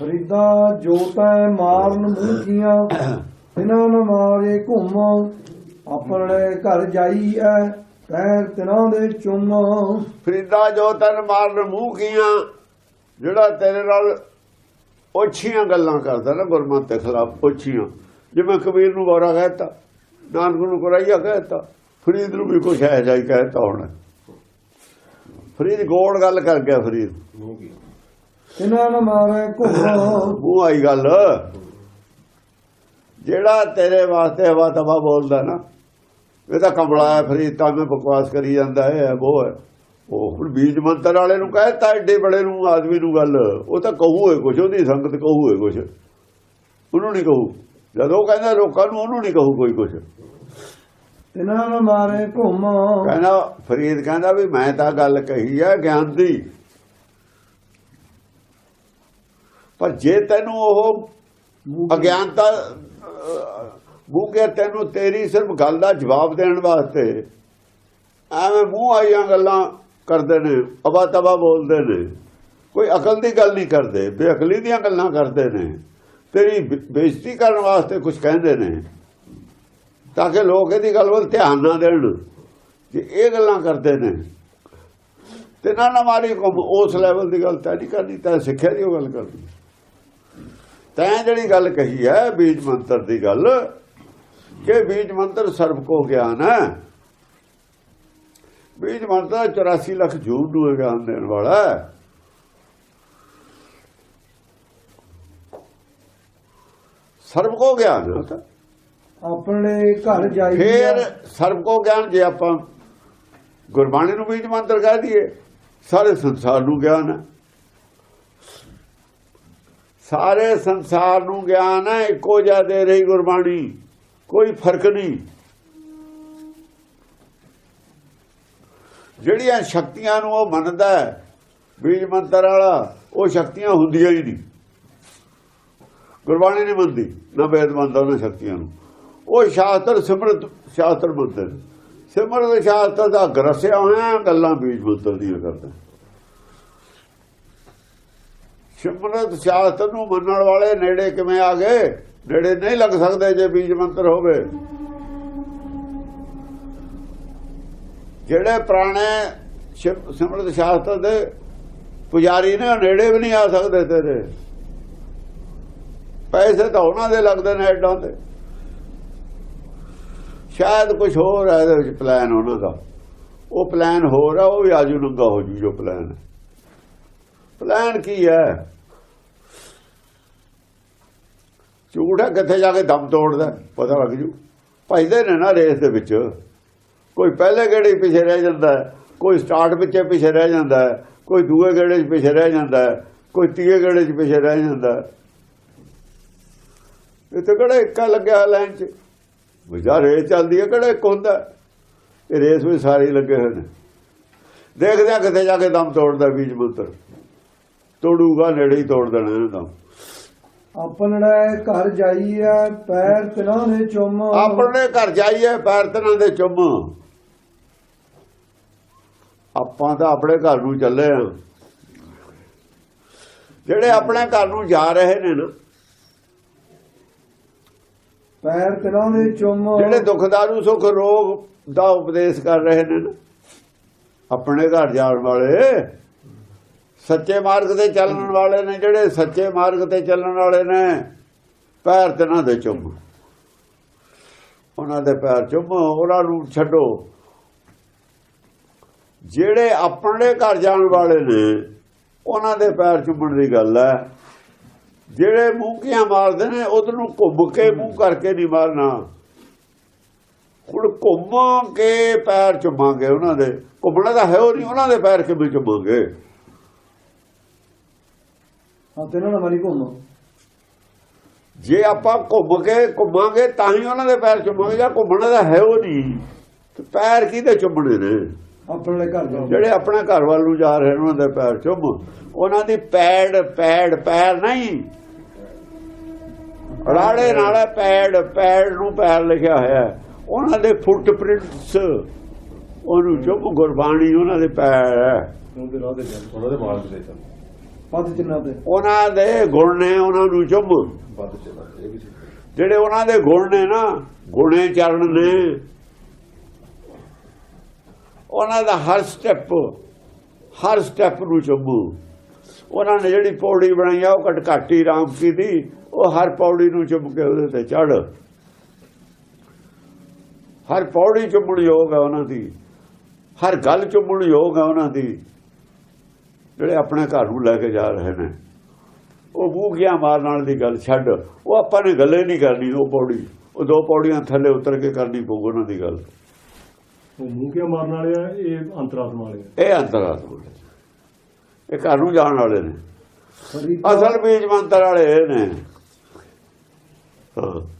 ਫਰੀਦਾ ਜੋ ਮਾਰਨ ਮੂੰਖੀਆਂ ਤਿਨਾਂ ਨ ਮਾਰੇ ਘੁੰਮ, ਆਪਣੇ ਘਰ ਜਾਈਐ ਪੈਰ ਤਿਨਾਂ ਦੇ ਚੁੰਮ। ਫਰੀਦਾ ਜੋ ਮਾਰਨ ਮੂੰਹ ਜਿਹੜਾ ਤੇਰੇ ਨਾਲ ਓਛੀਆਂ ਗੱਲਾਂ ਕਰਦਾ ਨਾ ਗੁਰਮਤਿ ਦੇ ਖਿਲਾਫ ਓਛੀਆਂ ਜਿਵੇਂ ਕਬੀਰ ਨੂੰ ਬੋਰਾ ਕਹਿਤਾ, ਨਾਨਕ ਨੂੰ ਕਰਾਈਆ ਕਹਿਤਾ, ਫਰੀਦ ਨੂੰ ਵੀ ਕੁਛ ਹੈ ਜਾਈ ਕਹਿਤਾ ਹੁਣ। ਫਰੀਦ ਗੋੜ ਗੱਲ ਕਰ ਗਿਆ, ਫਰੀਦ। ਤਿਨਾਂ ਨ ਮਾਰੇ ਘੁੰਮ ਮੂੰਹ ਆਈ ਗੱਲ। ਜਿਹੜਾ ਤੇਰੇ ਵਾਸਤੇ ਹਵਾ ਤਵਾ ਬੋਲਦਾ ਨਾ ਇਹ ਤਾਂ ਕਮਲਾ ਹੈ ਫਰੀਦ ਤਾਂ ਮੈਂ ਬਕਵਾਸ ਕਰੀ ਜਾਂਦਾ ਹੈ ਉਹ ਹੈ। ਉਹ ਹੁਣ ਬੀਜ ਮੰਤਰ ਵਾਲੇ ਨੂੰ ਕਹਿਤਾ ਏਡੇ ਬੜੇ ਨੂੰ ਆਦਮੀ ਨੂੰ ਗੱਲ। ਉਹ ਤਾਂ ਕਹੂਏ ਕੁਛ ਉਹਦੀ ਸੰਗਤ ਕਹੂਏ ਕੁਛ। ਉਹਨੂੰ ਨਹੀਂ ਕਹੂ। ਜਦੋਂ ਕਹਿੰਦਾ ਲੋਕਾਂ ਨੂੰ ਉਹਨੂੰ ਨਹੀਂ ਕਹੂ ਕੋਈ ਕੁਛ। ਤਿਨਾਂ ਨ ਮਾਰੇ ਘੁੰਮ? ਕਹਿੰਦਾ ਫਰੀਦ ਕਹਿੰਦਾ ਵੀ ਮੈਂ ਤਾਂ ਗੱਲ ਕਹੀ ਹੈ ਗਿਆਨ ਦੀ। ਪਰ ਜੇ ਤੈਨੂੰ ਉਹ ਅਗਿਆਨਤਾ ਮੂੰਹ ਕੇ ਤੈਨੂੰ ਤੇਰੀ ਸਿਰਫ ਗੱਲ ਦਾ ਜਵਾਬ ਦੇਣ ਵਾਸਤੇ ਐਵੇਂ ਮੂੰਹ ਆਈਆਂ ਗੱਲਾਂ ਕਰਦੇ ਨੇ ਅਬਾ ਤਬਾ ਬੋਲਦੇ ਨੇ ਕੋਈ ਅਕਲ ਦੀ ਗੱਲ ਨਹੀਂ ਕਰਦੇ ਬੇਅਕਲੀ ਦੀਆਂ ਗੱਲਾਂ ਕਰਦੇ ਨੇ ਤੇਰੀ ਬੇਇੱਜ਼ਤੀ ਕਰਨ ਵਾਸਤੇ ਕੁਝ ਕਹਿੰਦੇ ਨੇ ਤਾਂ ਕਿ ਲੋਕ ਇਹਦੀ ਗੱਲ ਵੱਲ ਧਿਆਨ ਨਾ ਦੇਣ ਕਿ ਇਹ ਗੱਲਾਂ ਕਰਦੇ ਨੇ ਤੇ ਨਾ ਨਾ ਮਾਰੀ ਕੋ ਉਸ ਲੈਵਲ ਦੀ ਗੱਲ ਤਾਂ ਨਹੀਂ ਕਰਨੀ ਤਾਂ ਸਿੱਖਿਆ ਦੀ ਗੱਲ ਕਰਨੀ। ਤੈਂ ਜਿਹੜੀ ਗੱਲ ਕਹੀ ਹੈ ਬੀਜ ਮੰਤਰ ਦੀ ਗੱਲ ਕਿ ਬੀਜ ਮੰਤਰ ਸਰਬ ਕੋ ਗਿਆਨ ਹੈ। ਬੀਜ ਮੰਤਰ 84 ਲੱਖ ਜੂਨ ਨੂੰ ਗਿਆਨ ਦੇਣ ਵਾਲਾ ਹੈ। ਸਰਬ ਕੋ ਗਿਆਨ ਆਪਣੇ ਘਰ ਜਾਈਐ ਫੇਰ ਸਰਬ ਕੋ ਗਿਆਨ ਜੇ ਆਪਾਂ ਗੁਰਬਾਣੀ ਨੂੰ ਬੀਜ ਮੰਤਰ ਕਹਿ ਦਈਏ ਸਾਰੇ ਸੰਸਾਰ ਨੂੰ ਗਿਆਨ ਹੈ। ਸਾਰੇ ਸੰਸਾਰ ਨੂੰ ਗਿਆਨ ਹੈ, ਇੱਕੋ ਜਿਹਾ ਦੇ ਰਹੀ ਗੁਰਬਾਣੀ। ਕੋਈ ਫ਼ਰਕ ਨਹੀਂ। ਜਿਹੜੀਆਂ ਸ਼ਕਤੀਆਂ ਨੂੰ ਉਹ ਮੰਨਦਾ ਹੈ, ਬੀਜ ਮੰਤਰ ਵਾਲਾ, ਉਹ ਸ਼ਕਤੀਆਂ ਹੁੰਦੀਆਂ ਹੀ ਨਹੀਂ। ਗੁਰਬਾਣੀ ਨਹੀਂ ਮੰਨਦੀ, ਨਾ ਵੇਦ ਮੰਨਦਾ ਉਹਨਾਂ ਸ਼ਕਤੀਆਂ ਨੂੰ। ਉਹ ਸ਼ਾਸਤਰ, ਸਿਮਰਤ, ਸ਼ਾਸਤਰ ਮੰਨਦੇ ਨੇ। ਸਿਮਰਤ, ਸ਼ਾਸਤਰ ਦਾ ਗਰਸਿਆ ਹੋਇਆ ਗੱਲਾਂ ਬੀਜ ਮੰਤਰ ਦੀਆਂ ਕਰਦਾ। ਸਿਮਰਤ ਸ਼ਾਸਤਰ ਨੂੰ ਮੰਨਣ ਵਾਲੇ ਨੇੜੇ ਕਿਵੇਂ ਆ ਗਏ? ਨੇੜੇ ਨਹੀਂ ਲੱਗ ਸਕਦੇ ਜੇ ਬੀਜ ਮੰਤਰ ਹੋਵੇ। ਜਿਹੜੇ ਪੁਰਾਣੇ ਸਿਮ- ਸਿਮਰਤ ਸ਼ਾਸਤਰ ਦੇ ਪੁਜਾਰੀ ਨੇ ਉਹ ਨੇੜੇ ਵੀ ਨਹੀਂ ਆ ਸਕਦੇ ਤੇਰੇ। ਪੈਸੇ ਤਾਂ ਉਹਨਾਂ ਦੇ ਲੱਗਦੇ ਨੇ ਐਡਾਂ ਦੇ। ਸ਼ਾਇਦ ਕੁਝ ਹੋਰ ਹੈ ਇਹਦੇ ਵਿੱਚ ਪਲਾਨ ਉਹਨਾਂ ਦਾ। ਉਹ ਪਲਾਨ ਹੋਰ ਹੈ ਉਹ ਵੀ ਆਜੂ ਨੰਗਾ ਹੋ ਜੂ ਜੋ ਪਲਾਨ ਹੈ। ਪਲਾਨ ਕੀ ਹੈ? ਝੂਠ ਹੈ, ਕਿੱਥੇ ਜਾ ਕੇ ਦਮ ਤੋੜਦਾ? ਪਤਾ ਲੱਗ ਜੂ। ਭਜਦੇ ਨੇ ਨਾ ਰੇਸ ਦੇ ਵਿੱਚ। ਕੋਈ ਪਹਿਲੇ ਗੇੜੇ ਪਿੱਛੇ ਰਹਿ ਜਾਂਦਾ ਕੋਈ ਸਟਾਰਟ ਵਿੱਚ ਪਿੱਛੇ ਰਹਿ ਜਾਂਦਾ ਕੋਈ ਦੂਏ ਗੇੜੇ 'ਚ ਪਿੱਛੇ ਰਹਿ ਜਾਂਦਾ ਕੋਈ ਤੀਏ ਗੇੜੇ 'ਚ ਪਿੱਛੇ ਰਹਿ ਜਾਂਦਾ ਹੈ। ਇਹ ਤਾਂ ਕਿਹੜਾ ਇੱਕਾ ਲੱਗਿਆ ਲਾਈਨ 'ਚ? ਵਿਚਾ ਰੇਸ ਚੱਲਦੀ ਹੈ, ਕਿਹੜਾ ਇੱਕ ਹੁੰਦਾ ਇਹ ਰੇਸ ਵਿੱਚ ਸਾਰੇ ਲੱਗੇ ਹੋਏ ਨੇ। ਦੇਖਦੇ ਆ ਕਿੱਥੇ ਜਾ ਕੇ ਦਮ ਤੋੜਦਾ ਬੀਜ ਮੰਤਰ ਤੋੜੂਗਾ ਨੇੜੇ ਹੀ ਤੋੜ ਦੇਣਾ ਇਹਨਾਂ ਦਾ ਆਪਣੇ ਘਰ ਜਾਈਐ ਪੈਰ ਤਿਨਾਂ ਦੇ ਚੁੰਮ। ਆਪਣੇ ਘਰ ਜਾਈਏ ਪੈਰ ਤਨਾਂ ਦੇ ਚੁੰਮ। ਆਪਾਂ ਤਾਂ ਆਪਣੇ ਘਰ ਨੂੰ ਚੱਲੇ ਆ। ਜਿਹੜੇ ਆਪਣੇ ਘਰ ਨੂੰ ਜਾ ਰਹੇ ਨੇ ਨਾ ਪੈਰ ਤਿਨਾਂ ਦੇ ਚੁੰਮ। ਜਿਹੜੇ ਦੁਖਦਾਰੂ ਸੁਖ ਰੋਗ ਦਾ ਉਪਦੇਸ਼ ਕਰ ਰਹੇ ਨੇ ਨਾ ਆਪਣੇ ਘਰ ਜਾਣ ਵਾਲੇ ਸੱਚੇ ਮਾਰਗ ਤੇ ਚੱਲਣ ਵਾਲੇ ਨੇ ਜਿਹੜੇ ਸੱਚੇ ਮਾਰਗ ਤੇ ਚੱਲਣ ਵਾਲੇ ਨੇ ਪੈਰ ਤਨਾਂ ਦੇ ਚੁੰਮ। ਉਹਨਾਂ ਦੇ ਪੈਰ ਚੁੰਮ ਉਹਨਾਂ ਨੂੰ ਛੱਡੋ। ਜਿਹੜੇ ਆਪਣੇ ਘਰ ਜਾਣ ਵਾਲੇ ਨੇ ਉਹਨਾਂ ਦੇ ਪੈਰ ਚੁੰਮਣ ਦੀ ਗੱਲ ਹੈ। ਜਿਹੜੇ ਮੂੰਹਕੀਆਂ ਮਾਰਦੇ ਨੇ ਉਧਰ ਨੂੰ ਘੁੰਮ ਕੇ ਮੂੰਹ ਕਰਕੇ ਨਹੀਂ ਮਾਰਨਾ। ਹੁਣ ਘੁੰਮ ਕੇ ਪੈਰ ਚੁੰਮਾਂਗੇ ਉਹਨਾਂ ਦੇ। ਘੁੰਮਣਾ ਤਾਂ ਹੈ ਉਹ ਨਹੀਂ ਉਹਨਾਂ ਦੇ ਪੈਰ ਕਿਵੇਂ ਚੁੰਮਾਂਗੇ? ਹਾਂ ਤਿਨਾਂ ਨ ਮਾਰੀ ਘੁੰਮ। ਜੇ ਆਪਾਂ ਘੁੰਮ ਕੇ ਘੁੰਮਾਂਗੇ ਤਾਂ ਹੀ ਉਹਨਾਂ ਦੇ ਪੈਰ ਚੁੰਮਾਂਗੇ ਜਾਂ ਘੁੰਮਣਾ ਤਾਂ ਹੈ ਉਹ ਨਹੀਂ। ਤੇ ਪੈਰ ਕਿਹਦੇ ਚੁੰਮਣੇ ਨੇ? ਆਪਣੇ ਘਰ ਜਿਹੜੇ ਆਪਣੇ ਘਰ ਵੱਲ ਨੂੰ ਜਾ ਰਹੇ ਉਹਨਾਂ ਦੇ ਪੈਰ ਚੁੰਮ। ਉਹਨਾਂ ਦੀ ਪੈੜ ਪੈੜ ਪੈਰ ਨਹੀਂ। ਰਾੜੇ ਨਾਲੇ ਪੈੜ ਪੈੜ ਨੂੰ ਪੈਰ ਲਿਖਿਆ ਹੋਇਆ। ਉਹਨਾਂ ਦੇ ਫੁੱਟਪ੍ਰਿੰਟਸ ਉਹਨੂੰ ਚੁੰਮ ਗੁਰਬਾਣੀ ਉਹਨਾਂ ਦੇ ਪੈਰ ਹੈ। ਉਹਦੇ ਨਾਲ ਦੇ ਜਨ ਉਹਨਾਂ ਦੇ ਦੇ ਚੱਲ ਪਦ ਚਿੰਨ੍ਹਾਂ ਤੇ ਉਹਨਾਂ ਦੇ ਗੁਣ ਨੇ ਉਹਨਾਂ ਨੂੰ ਠੀਕ। ਜਿਹੜੇ ਉਹਨਾਂ ਦੇ ਗੁਣ ਨੇ ਨਾ ਗੁਣੇ ਚਰਨ ਨੇ ਉਹਨਾਂ ਦਾ ਹਰ ਸਟੈਪ ਹਰ ਸਟੈਪ ਨੂੰ ਚੁੰਮੂ। ਉਹਨਾਂ ਨੇ ਜਿਹੜੀ ਪੌੜੀ ਬਣਾਈ ਆ ਉਹ ਕਟਕਾਟੀ ਰਾਮ ਕੀ ਦੀ ਉਹ ਹਰ ਪੌੜੀ ਨੂੰ ਚੁੰਮ ਕੇ ਉਹਦੇ ਤੇ ਚੜ ਹਰ ਪੌੜੀ ਚੁੰਮਣ ਯੋਗ ਹੈ ਉਹਨਾਂ ਦੀ। ਹਰ ਗੱਲ ਚੁੰਮਣ ਯੋਗ ਹੈ ਉਹਨਾਂ ਦੀ। ਜਿਹੜੇ ਆਪਣੇ ਘਰ ਨੂੰ ਲੈ ਕੇ ਜਾ ਰਹੇ ਨੇ ਉਹ ਮੂੰਗੀਆਂ ਮਾਰਨ ਵਾਲੀ ਦੀ ਗੱਲ ਛੱਡ ਉਹ ਆਪਾਂ ਨੇ ਗੱਲੇ ਨਹੀਂ ਕਰਨੀ ਉਹ ਪੌੜੀ ਉਹ ਦੋ ਪੌੜੀਆਂ ਥੱਲੇ ਉਤਰ ਕੇ ਕਰਨੀ ਪਊ ਉਹਨਾਂ ਦੀ ਗੱਲ। ਉਹ ਮੂੰਹ ਕਿਆ ਮਾਰਨ ਵਾਲੇ ਆ ਇਹ ਅੰਤਰਾਤਮਾ ਵਾਲੇ ਆ? ਇਹ ਅੰਤਰਾਤਮਾ ਨੇ। ਇਹ ਘਰ ਨੂੰ ਜਾਣ ਵਾਲੇ ਨੇ। ਅਸਲ ਬੀਜ ਮੰਤਰ ਵਾਲੇ ਇਹ ਨੇ। ਹਾਂ।